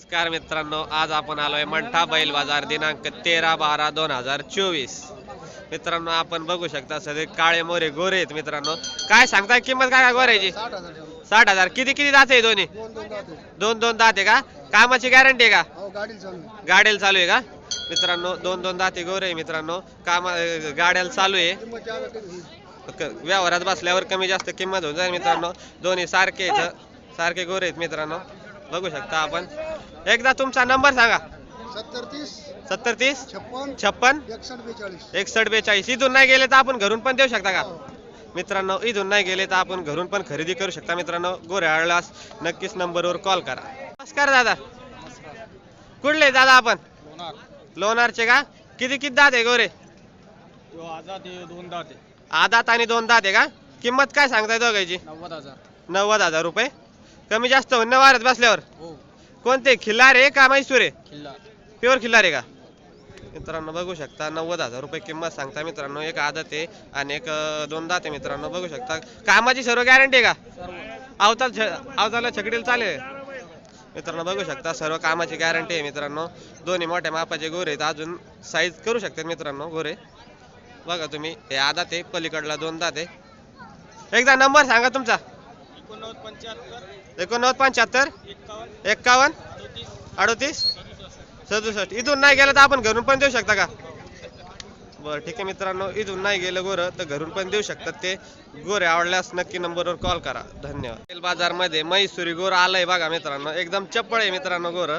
नमस्कार मित्रांनो आज आपण आलोय मंठा बैल बाजार दिनांक तेरा बारा दोन हजार चोवीस. मित्रांनो आपण बघू शकता सगळे काळे मोरे गोरे आहेत मित्रांनो. काय सांगताय किंमत काय काय गोऱ्याची? साठ हजार. किती किती दात आहे दोन्ही? दोन दोन दात आहे का? कामाची गॅरंटी आहे का? गाडी चालू आहे. गाड्याला चालू आहे का? मित्रांनो दोन दोन दाते गोरे आहे मित्रांनो. कामा गाड्याला चालू आहे. व्यवहारात बसल्यावर कमी जास्त किंमत होऊन जाईल मित्रांनो. दोन्ही सारखे आहेत सारखे गोरे आहेत मित्रांनो. बघू शकता आपण. एकदा तुमचा नंबर सांगा. सत्तर तीस. सत्तर तीस. छप्पन. छप्पन. एकसष्ट बेचाळीस. एकसष्ट बेचाळीस. इथून नाही गेले तर आपण घरून पण देऊ शकता का. मित्रांनो इथून नाही गेले तर आपण घरून पण खरेदी करू शकता. मित्रांनो गोऱ्याळास नक्कीच नंबरवर कॉल करा. नमस्कार दादा. कुठले दादा आपण? लोणारचे का? किती किती दात आहे गोरे? दोन दाते आदात आणि दोन दात आहे का? किंमत काय सांगताय दोघायची नव्वद हजार. नव्वद हजार रुपये. कमी जास्त होईन ना वारत बसल्यावर? हो. कोणते? खिल्लार आहे का मैसूर आहे? प्युअर खिल्लार आहे का? मित्रांनो बघू शकता. नव्वद हजार रुपये किंमत सांगता मित्रांनो. एक आदत आहे आणि एक दोन दात आहे मित्रांनो बघू शकता. कामाची सर्व गॅरंटी आहे का? अवताल अवताला छकडील चालेल मित्रांनो बघू शकता. सर्व कामाची गॅरंटी आहे मित्रांनो. दोन्ही मोठ्या मापाचे गोरे आहेत. अजून साईज करू शकतात मित्रांनो गोरे. बघा तुम्ही हे आदात आहे. पलीकडला दोन दात आहे एकदा नंबर सांगा तुमचा. एकोणनव्वद पंच्याहत्तर. एक्कावन्न अडोतीस. सदुसष्ट. इथून नाही गेलं तर आपण घरून पण देऊ शकता का? बरं ठीक आहे मित्रांनो इथून नाही गेलं गोरं तर घरून पण देऊ शकतात ते. गोरे आवडल्यास नक्की नंबरवर कॉल करा. धन्यवाद. बाजारमध्ये मैसुरी गोर आलंय बघा मित्रांनो. एकदम चप्पळ आहे मित्रांनो गोरं.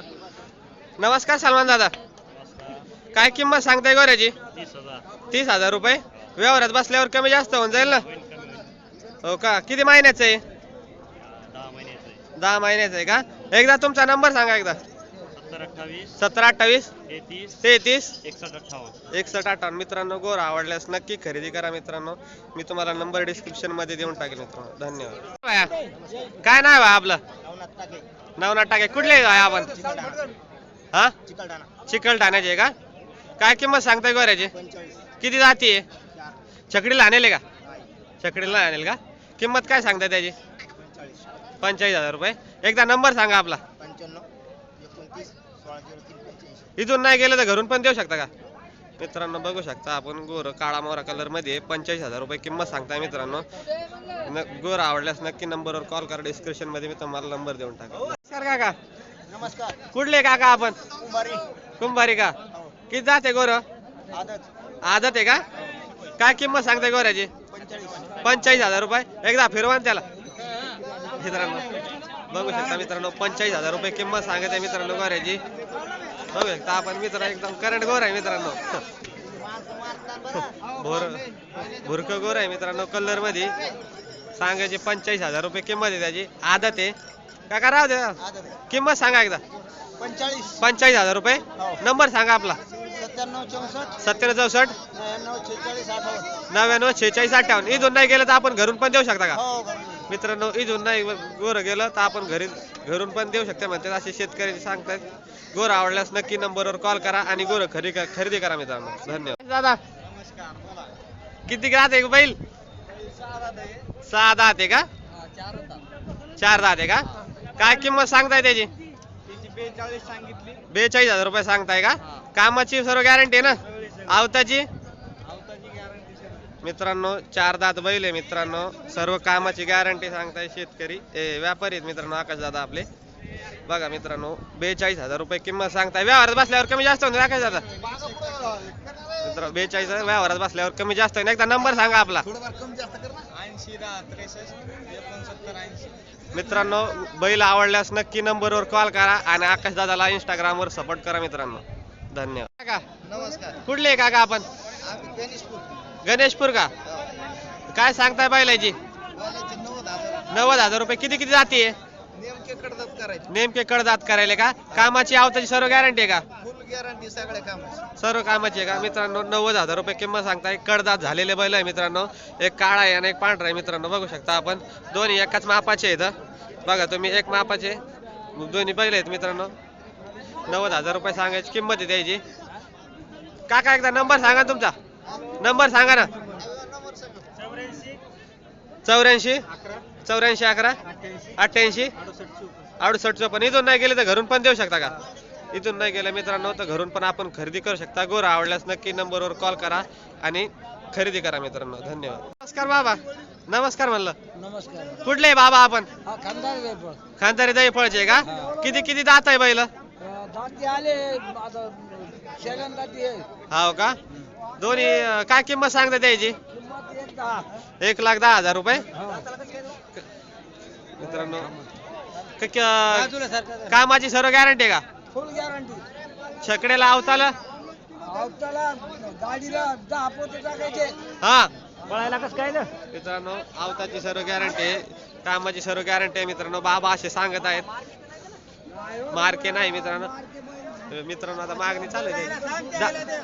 नमस्कार सलमान दादा. काय किंमत सांगताय गोऱ्याची? तीस हजार. रुपये. व्यवहारात बसल्यावर कमी जास्त होऊन जाईल ना? हो का? किती महिन्याचं आहे? दहा महिन्याचं आहे का? एकदा तुमचा नंबर सांगा एकदा. सत्तर अठ्ठावीस सतरा अठ्ठावीस तेहतीस तेहतीस एकसष्ट अठ्ठावन्न. एकसष्ट अठ्ठावन्न. मित्रांनो गोर आवडल्यास नक्की खरेदी करा मित्रांनो. मी तुम्हाला नंबर डिस्क्रिप्शनमध्ये देऊन टाकेल मित्रांनो. धन्यवाद. बाया, काय नाव आहे आपलं? नवनाथ टाके. कुठले आहे आपण? हा? चिकलठाणा चिकल ठाण्याचे आहे का? काय किंमत सांगताय गोऱ्याची? किती जाती आहे? छकडीला आणले का? छकडीला आणेल का? किंमत काय सांगताय त्याची? पंचेचाळीस हजार रुपये. एकदा नंबर सांगा आपला. पंच्याण्णव एकोणतीस सोळा झिरो तीन पंच्याऐंशी इथून नाही गेलं तर घरून पण देऊ शकता का? मित्रांनो बघू शकता आपण गोर काळा मोरा कलरमध्ये पंचेचाळीस हजार रुपये किंमत सांगताय मित्रांनो. न- गोर आवडल्यास नक्की नंबरवर कॉल करा. डिस्क्रिप्शनमध्ये मी तुम्हाला नंबर देऊन टाका नमस्कार काका. नमस्कार. कुठले काका आपण? कुंभारी. कुंभारी का? किती जाते गोर? आदत. आदत आहे का? काय किंमत सांगताय गोऱ्याची? पंचेचाळीस हजार रुपये. एकदा फिरवा ना त्याला. मित्रांनो. बघू शकता मित्रांनो पंचेचाळीस हजार रुपये किंमत सांगत आहे मित्रांनो गोऱ्याची. बघू शकता आपण मित्र एकदम करंट गोर आहे मित्रांनो. भोर भुरक गोर आहे मित्रांनो कलरमध्ये. सांगायचे पंचेचाळीस हजार रुपये किंमत आहे त्याची. आदत आहे. काका राहू द्या. किंमत सांगा एकदा. पंचेचाळीस. पंचेचाळीस हजार रुपये. हो. नंबर सांगा आपला. सत्त्याण्णव चौसष्ट. नव्याण्णव शेहेचाळीस अठ्ठावन्न. इथून नाही गेलं तर आपण घरून पण देऊ शकता का? हो मित्रांनो इथून नाही गोर गेलं तर आपण घरी घरून पण देऊ शकते म्हणतात. असे शेतकरी सांगतात. गोर आवडल्यास नक्की नंबरवर कॉल करा आणि गोर खरेदी करा खरेदी करा मित्रांनो. धन्यवाद. दादा. नमस्कार बोला. किती ग्राहक आहे बैल सहा दात आहे का? चार दात आहे का? काय किंमत सांगताय त्याची? तिची बेचाळीस सांगितली. बेचाळीस हजार रुपये सांगताय का. कामाची सर्व गॅरंटी आहे ना? आवताची? मित्रांनो चार दात बैल आहे मित्रांनो. सर्व कामाची गॅरंटी सांगताय शेतकरी. ए व्यापारी आहेत मित्रांनो आकाश दादा आपले. बघा मित्रांनो बेचाळीस हजार रुपये किंमत सांगताय. व्यवहारात बसल्यावर कमी जास्त होईल आकाश दादा. मित्र बेचाळीस व्यवहारात बसल्यावर कमी जास्त होईल. एकदा नंबर सांगा आपला. मित्रांनो बैल आवडल्यास नक्की नंबरवर कॉल करा आणि आकाश दादाला इंस्टाग्रामवर सपोर्ट करा मित्रांनो. धन्यवाद. काका नमस्कार. कुठले काका आपण? गणेशपूर का काय सांगताय बैलाची? नव्वद हजार रुपये. किती किती जाती नेमके कडदात करायचे नेमके कडदात करायला का? कामाची आवताची सर्व गॅरंटी आहे का? फुल गॅरंटी सगळ्या कामाची सर्व कामाची आहे का? मित्रांनो नव्वद हजार रुपये किंमत सांगताय. कडदात झालेले बैल आहे मित्रांनो. एक काळा आहे आणि एक पांढरा आहे मित्रांनो. बघू शकता आपण. दोन्ही एकाच मापाचे आहेत बघा तुम्ही एक मापाचे. दोन्ही बैल आहेत मित्रांनो. नव्वद हजार रुपये सांगायची किंमत आहे द्यायची काका एकदा नंबर सांगा तुमचा. नंबर सांगा ना. नंबर सांगा चौऱ्याऐंशी. अकरा. चौऱ्याऐंशी अकरा. अठ्ठ्याऐंशी. अडुसष्ट चौपन्न. इथून नाही गेले तर घरून पण देऊ शकता का? इथून नाही गेलं मित्रांनो तर घरून पण आपण खरेदी करू शकता. गोरा आवडल्यास नक्की नंबरवर कॉल करा आणि खरेदी करा मित्रांनो. धन्यवाद. नमस्कार बाबा. नमस्कार म्हणलं. नमस्कार. कुठले बाबा आपण? खानदार दही फळचे का? किती किती दात आहे बैल? दाती आले आता सेकंड दाती आहे. हाव का? दोन्ही अं, काय किंमत सांगता त्याची? एक लाख दहा हजार रुपये. हा. मित्रांनो क- क- कामाची सर्व गॅरंटी का? फुल गॅरंटी छकड्याला अवताला? आवताला गाडीला दहा पोते टाकायचे. हा. पळायला कसं काय ना? मित्रांनो आवताची सर्व गॅरंटी आहे. कामाची सर्व गॅरंटी आहे मित्रांनो. बाबा असे सांगत आहेत. मार्के नाही मित्रांनो. मित्रांनो आता मागणी चालू आहे. त्याची. दा-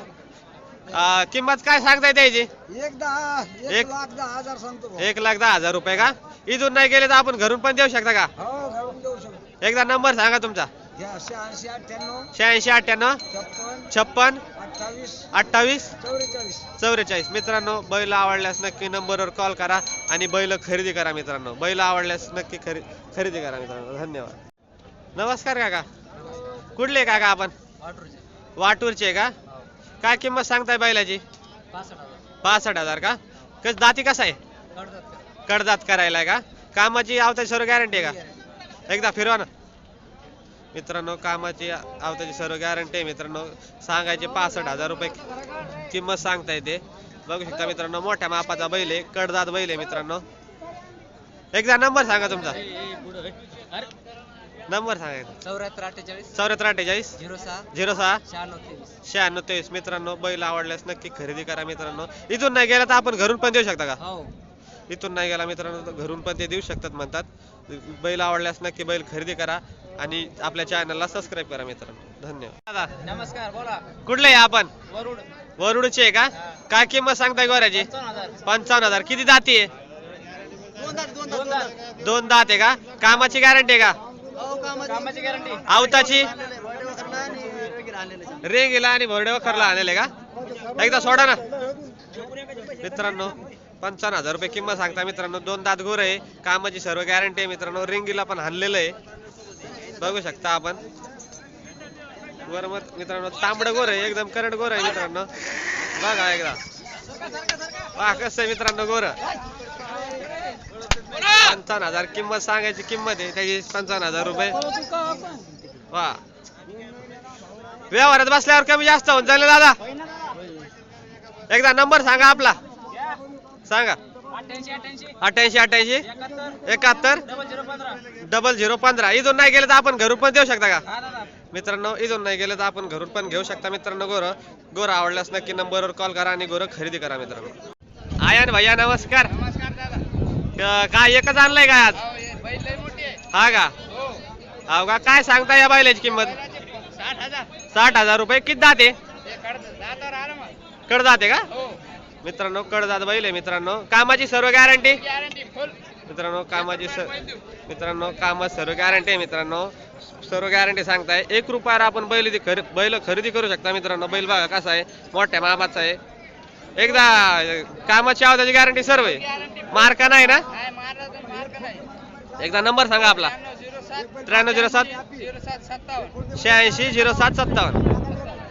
अं, किंमत काय सांगताय त्याची? एक दहा एक- एक लाख दहा हजार सांगतो भाऊ. एक लाख दहा हजार रुपये का? इथून नाही गेले तर आपण घरून पण देऊ शकता का? हो घालून देऊ शकतो. एकदा नंबर सांगा तुमचा. घ्या शहाऐंशी अठ्ठ्याण्णव शहाऐंशी अठ्ठ्याण्णव छप्पन छप्पन अठ्ठावीस अठ्ठावीस चौवेचाळीस. चौवेचाळीस. मित्रांनो बैल आवडल्यास नक्की नंबरवर कॉल करा आणि बैल खरेदी करा मित्रांनो. बैल आवडल्यास नक्की खरे खरेदी करा मित्रांनो. धन्यवाद. नमस्कार काका. कुठले काका आपण? वाटूरचे का? काय किंमत सांगताय बैलाची? पासष्ट हजार का? कस दाती कसा आहे? कडदात करायला का? कामाची आवताची सर्व गॅरंटी आहे का? एकदा फिरवा ना. मित्रांनो कामाची आवताची सर्व गॅरंटी आहे. मित्रांनो सांगायचे पासष्ट हजार रुपये किंमत सांगता येते बघू शकता मित्रांनो मोठ्या मापाचा बैल आहे कडदात बैल आहे मित्रांनो. एकदा नंबर सांगा तुमचा. नंबर सांगा चौऱ्याहत्तर अठ्ठेचाळीस. चौऱ्याहत्तर अठ्ठेचाळीस. झिरो सहा. झिरो सहा. शहाण्णव तेवीस. शहाण्णव तेवीस. मित्रांनो बैल आवडल्यास नक्की खरेदी करा मित्रांनो. इथून नाही गेला तर आपण घरून पण देऊ शकता का? हो. इथून नाही गेला मित्रांनो तर घरून पण ते देऊ शकतात म्हणतात. बैल आवडल्यास नक्की बैल खरेदी करा आणि आपल्या चॅनलला सबस्क्राईब करा मित्रांनो. धन्यवाद. दादा नमस्कार बोला. कुठले आहे आपण? वरुड. वरुडचे आहे का? काय किंमत सांगताय गोऱ्याची? पंचावन्न हजार. किती दाती आहे? दोन दात आहे का? कामाची गॅरंटी आहे का? कामाची गॅरंटी आवताची? रेंगीला आणि भरडे वखरला आणले का? एकदा सोडा ना. मित्रांनो पंचावन्न हजार रुपये किंमत सांगता मित्रांनो दोन दात गोर आहे. कामाची सर्व गॅरंटी आहे मित्रांनो. रेंगीला पण हाणलेलं आहे. बघू शकता आपण. वर मग मित्रांनो तांबडं गोर आहे. एकदम करंट गोर आहे मित्रांनो. बघा एकदा. पहा कसं आहे मित्रांनो गोर पंचावन्न हजार किंमत सांगायची किंमत आहे त्याची पंचावन्न हजार रुपये. वा. व्यवहारात बसल्यावर कमी जास्त होऊन चालेल दादा. एकदा नंबर सांगा आपला. सांगा. अठ्याऐंशी अठ्याऐंशी एकाहत्तर. डबल झिरो पंधरा. इथून नाही गेलं तर आपण घरून पण देऊ शकता का? मित्रांनो इथून नाही गेलं तर आपण घरून पण घेऊ शकता. मित्रांनो गोर गोर आवडल्यास नक्की नंबरवर कॉल करा आणि गोर खरेदी करा मित्रांनो. आयन भैया नमस्कार. काय एकच आणलंय का आज? हा का? हो का? काय सांगता या बैलाची किंमत? साठ हजार रुपये. किती जाते? कड जाते का? मित्रांनो कड जात बैल आहे मित्रांनो. कामाची सर्व गॅरंटी मित्रांनो कामाची मित्रांनो कामात सर्व गॅरंटी आहे मित्रांनो. सर्व गॅरंटी सांगताय. एक रुपयावर आपण बैल खर खरे बैल खरेदी करू शकता मित्रांनो. बैल बघा कसा आहे. मोठ्या मापाचा आहे. एकदा कामाची आवाजाची गॅरंटी सर्व आहे. मार्का नाही ना? एकदा नंबर सांगा आपला. त्र्याण्णव झिरो सात. शहाऐंशी झिरो सात सत्तावन्न.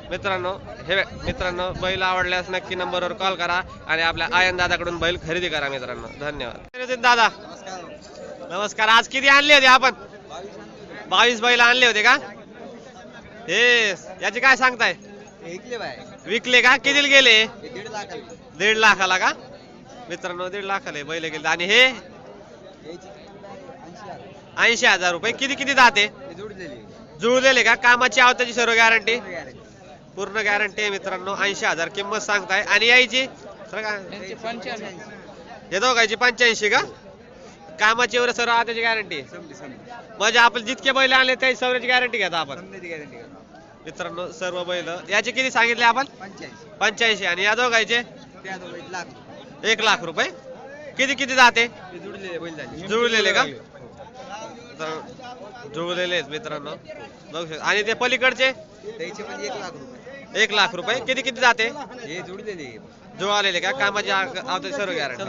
मित्रांनो हे मित्रांनो बैल आवडल्यास नक्की नंबरवर कॉल करा आणि आपल्या आयन दादाकडून बैल खरेदी करा मित्रांनो. धन्यवाद. दादा. नमस्कार. आज किती आणले होते आपण? बावीस बैल आणले होते का? हे याची काय सांगताय? ऐकले बाय. विकले का? कितीला गेले? दीड लाख दीड लाखाला का? मित्रांनो दीड लाखाला बैल गेले आणि हे? ऐंशी हजार. रुपये. किती किती जाते जुळलेले का? कामाची आवताची सर्व गॅरंटी पूर्ण गॅरंटी आहे मित्रांनो. ऐंशी हजार किंमत सांगताय. आणि यायची? हे दोघांची पंच्याऐंशी का? कामाची एवढं सर्व आताची गॅरंटी म्हणजे आपण जितके बैल आणले त्या सर्वची गॅरंटी घेता आपण. गॅरंटी मित्रांनो सर्व बैल. याचे किती सांगितले आपण? पंच्याऐंशी. पंच्याऐंशी. आणि या दोघांचे? त्या दोघं लाख एक लाख रुपये. किती किती जाते? ते जोडलेले बैल झाले. जुळलेले का? तर जुळलेले आहेत मित्रांनो. बघू शकता. आणि ते पलीकडचे? त्याचे पण एक लाख रुपये. एक लाख रुपये. किती किती जाते? हे जोडलेले जुळालेले का? कामाची आ- आवते सर्व गॅरंटी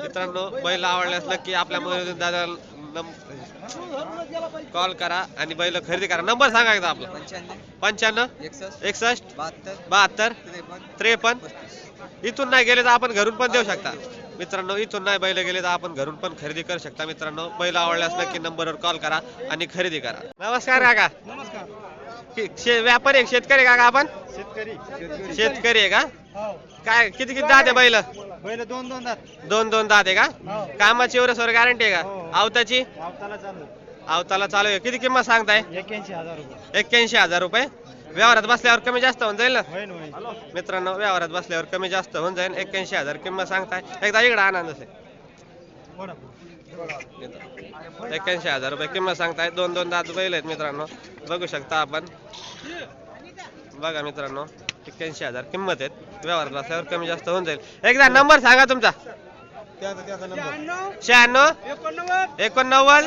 मित्रांनो बैल आवडल्यास नक्की आपल्या मनोरंजन दादा कॉल करा आणि बैल खरेदी करा. नंबर सांगा एकदा आपला. पंच्याण्णव एकसष्ट बहात्तर त्रेपन्न इथून नाही गेले तर आपण घरून पण देऊ शकता. मित्रांनो इथून नाही बैल गेले तर आपण घरून पण खरेदी करू शकता. मित्रांनो बैल आवडल्यास नक्की नंबरवर कॉल करा आणि खरेदी करा. नमस्कार काका. नमस्कार. कि- शे- व्यापारी आहे, शेतकरी काका आपण? शेतकरी. शेतकरी आहे का? हो. काय किती किती दात आहे बैल? बैल दोन दोन दात. दोन दोन दात आहे का? हो. कामाची एवढं सर गॅरंटी आहे हो. का आवताची? आवताला चालू. आवताला चालू आहे. किती किंमत सांगताय? एक्क्याऐंशी हजार रुपये. एक्क्याऐंशी हजार रुपये. व्यवहारात बसल्यावर कमी जास्त होऊन जाईल ना? होईन होईन. मित्रांनो व्यवहारात बसल्यावर कमी जास्त होऊन जाईल. एक्क्याऐंशी हजार किंमत सांगताय. एकदा इकडे आनंद असेल एक्क्याऐंशी हजार रुपये किंमत सांगताय. दोन दोन दात बैल आहेत मित्रांनो. बघू शकता आपण. बघा मित्रांनो एक्क्याऐंशी हजार किंमत आहेत. व्यवहारात बसल्यावर कमी जास्त होऊन जाईल. एकदा नंबर सांगा तुमचा. शहाण्णव. एकोणनव्वद.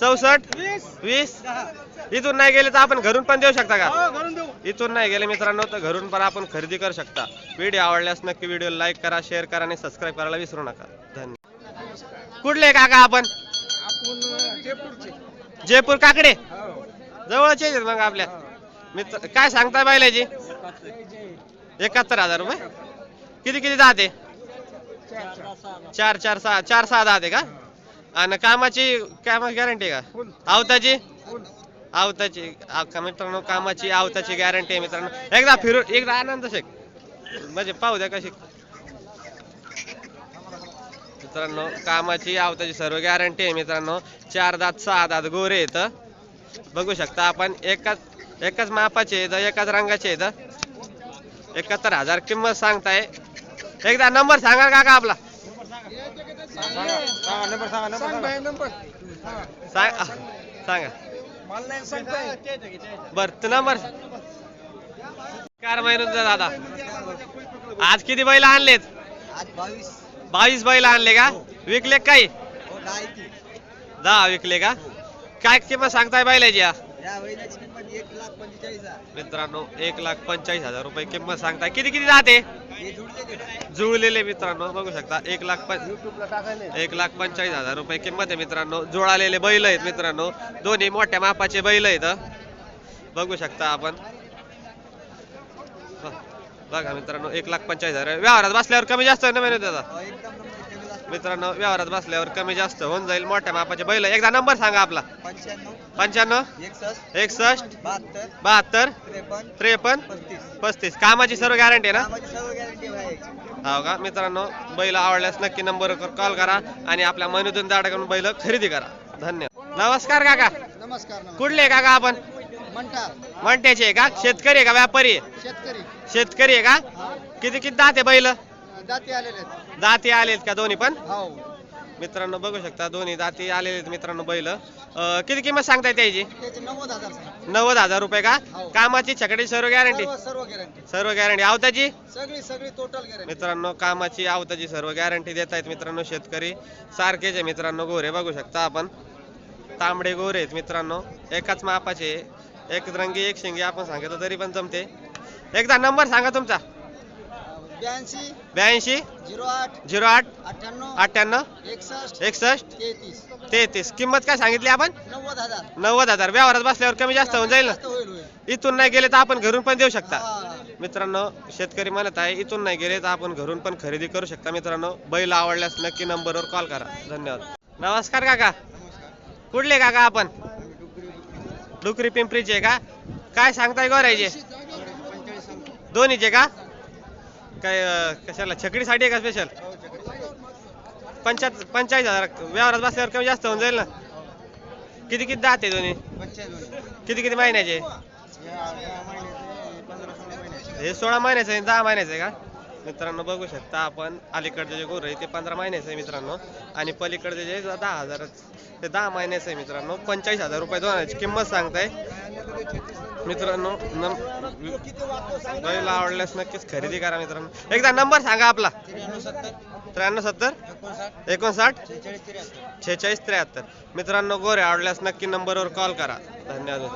चौसष्ट. वीस. इथून नाही गेले तर आपण घरून पण देऊ शकता का? हो इथून नाही गेले मित्रांनो तर घरून पण आपण खरेदी करू शकता. व्हिडिओ आवडल्यास नक्की व्हिडिओ लाईक करा शेअर करा आणि सबस्क्राईब करायला विसरू नका. धन्यवाद. कुठले काका आपण? जयपूर काकडे? हो. जवळचे मग आपल्या. मित्र काय सांगताय बायलाची एकाहत्तर. हजार रुपये? किती किती आहे चार चार सहा चार सहा दात आहे का? आणि कामाची कामाची गॅरंटी आहे का? आवताची? आवताची. मित्रांनो कामाची आवताची गॅरंटी आहे मित्रांनो. एकदा फिरून एकदा आनंद शेक म्हणजे पाहू द्या कशी. मित्रांनो कामाची आवताची सर्व गॅरंटी आहे मित्रांनो. चार दात सहा दात गोरे येत बघू शकता आपण एकाच एकाच मापाचे आहेत एकाच रंगाचे आहेत. एकाहत्तर हजार किंमत सांगताय. एकदा नंबर सांगा काका आपला. सांगा बर तू नंबर कार महिन्याचा दादा. आज किती बैल आणलेत? बावीस बैल आणले का? विकले काही? दहा दहा विकले का? काय किंमत सांगताय बैलाची? या या बैलाची किंमत एक लाख पंचेचाळीस हजार. मित्रांनो एक लाख पंचेचाळीस हजार रुपये किंमत सांगताय. किती किती जाते? हे जुळले जुळलेले मित्रांनो बघू शकता. एक लाख पं- युट्यूबला टाकायला एक लाख पंचेचाळीस हजार रुपये किंमत आहे मित्रांनो. जुळालेले बैल आहेत मित्रांनो. दोन्ही मोठ्या मापाचे बैल आहेत बघू शकता आपण. ब- बघा मित्रांनो एक लाख पंचेचाळीस हजार. व्यवहारात बसल्यावर कमी जास्त होईल ना महिन्यात त्याचा हो, एकदम नंबर कमी जास्त मित्रांनो व्यवहारात बसल्यावर कमी जास्त होऊन जाईल. मोठ्या मापाचे बैल. एकदा नंबर सांगा आपला. पंच्याण्णव. एकसष्ट. बहात्तर. त्रेपन्न. पस्तीस. कामाची सर्व गॅरंटी आहे ना? कामाची सर्व गॅरंटी आहे. हो का? मित्रांनो बैल आवडल्यास नक्की नंबर कॉल करा आणि आपल्या मनुदून दाडकडून बैल खरेदी करा. धन्यवाद. नमस्कार काका. नमस्कार कुठले काका आपण? आहे का? शेतकरी आहे का? व्यापारी आहे? शेतकरी. शेतकरी आहे का? किती किती दात बैल? जाती आलेले आहेत. दाती आलेत का दोन्ही पण? हो. मित्रांनो बघू शकता दोन्ही दाती आलेले आहेत मित्रांनो बैल. अं, किती किंमत सांगताय त्याची? त्याचे नव्वद हजार सांगा. नव्वद हजार रुपये का? हो. कामाची छकडी सर्व गॅरंटी सर्व सर्व गॅरंटी सर्व गॅरंटी आवताची? सगळी सगळी टोटल गॅरंटी मित्रांनो कामाची आवताची सर्व गॅरंटी देत आहेत मित्रांनो शेतकरी. सारखेच आहे मित्रांनो गोरे बघू शकता आपण. तांबडे गोरे आहेत मित्रांनो. एकाच मापाचे. एक रंगी एक शिंगी आपण सांगितलं तरी पण जमते. एकदा नंबर सांगा तुमचा. ब्याऐंशी ब्याऐंशी झिरो आठ झिरो आठ अठ्ठ्याण्णव अठ्ठ्याण्णव एकसष्ट एकसष्ट तेहतीस. तेहतीस. किंमत काय सांगितली आपण? नव्वद हजार. नव्वद हजार. व्यवहारात बसल्यावर कमी जास्त होऊन जाईल ना? होईल होईल. इथून नाही गेले तर आपण घरून पण देऊ शकता. हा. मित्रांनो शेतकरी म्हणत आहे इथून नाही गेले तर आपण घरून पण खरेदी करू शकता. मित्रांनो बैल आवडल्यास नक्की नंबरवर कॉल करा. धन्यवाद. नमस्कार काका. कुठले काका आपण? डुकरी पिंपरीचे का? काय सांगताय गोरायचे दोन्हीचे का? काय अं, कशाला? छकडीसाठी आहे का स्पेशल पंचायत पंचाळीस हजार. व्यवहारात बसल्यावर कमी जास्त होऊन जाईल ना? किती किती दात आहे दोन्ही? किती किती महिन्याचे हे सोळा महिन्याचं आहे दहा महिन्याचं आहे का? मित्रांनो बघू शकता आपण. अलीकडचे जे गोर आहे ते पंधरा महिन्याचं आहे मित्रांनो. आणि पलीकडचे जे दहा हजार. ते दहा महिन्याचं आहे मित्रांनो. पंचेचाळीस हजार रुपये दोनाची किंमत सांगताय. मित्रांनो नम- बैल आवडल्यास नक्कीच खरेदी करा मित्रांनो. एकदा नंबर सांगा आपला. त्र्याण्णव सत्तर एकोणसाठ छेचाळीस त्र्याहत्तर. मित्रांनो गोरे आवडल्यास नक्की नंबरवर कॉल करा. धन्यवाद.